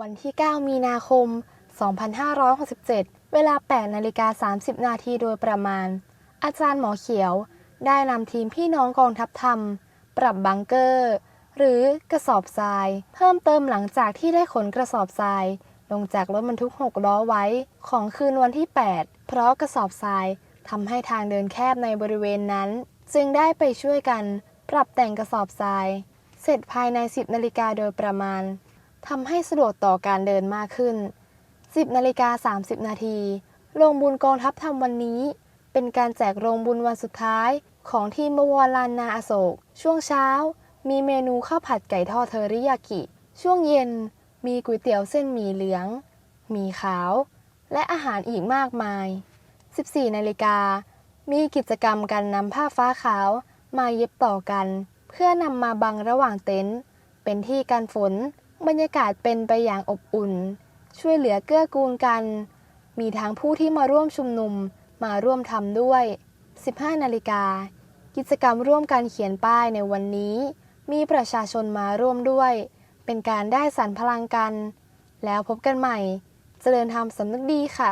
วันที่ 9 มีนาคม 2567 เวลา 8 นาฬิกา 30 นาทีโดยประมาณ อาจารย์หมอเขียว ได้นำทีมพี่น้องกองทัพธรรม ปรับบังเกอร์ หรือกระสอบทราย เพิ่มเติมหลังจากที่ได้ขนกระสอบทราย ลงจากรถบรรทุก 6 ล้อไว้ของคืนวันที่ 8 เพราะกระสอบทรายทำให้ทางเดินแคบในบริเวณนั้น จึงได้ไปช่วยกัน ปรับแต่งกระสอบทราย เสร็จภายใน 10 นาฬิกาโดยประมาณ ทำให้สะดวกต่อการเดินมากขึ้น 10นาฬิกา30 นาทีโรงบุญกองทัพทำวันนี้ เป็นการแจกโรงบุญวันสุดท้าย ของทีมบวรลานนาอโศก ช่วงเช้า มีเมนูข้าวผัดไก่ทอดเทอริยากิ ช่วงเย็น มีก๋วยเตี๋ยวเส้นหมี่เหลืองหมี่ขาว และอาหารอีกมากมาย 14นาฬิกามีกิจกรรมการนำผ้าฟ้าขาวมาเย็บต่อกัน เพื่อนำมาบังระหว่างเต็นท์เป็นที่กันฝน บรรยากาศเป็นไปอย่างอบอุ่น ช่วยเหลือเกื้อกูลกัน มีทั้งผู้ที่มาร่วมชุมนุมมาร่วมทำด้วย 15 นาฬิกา กิจกรรมร่วมกันเขียนป้ายในวันนี้ มีประชาชนมาร่วมด้วย เป็นการได้สรรพลังกัน แล้วพบกันใหม่ เจริญธรรมสำนึกดีค่ะ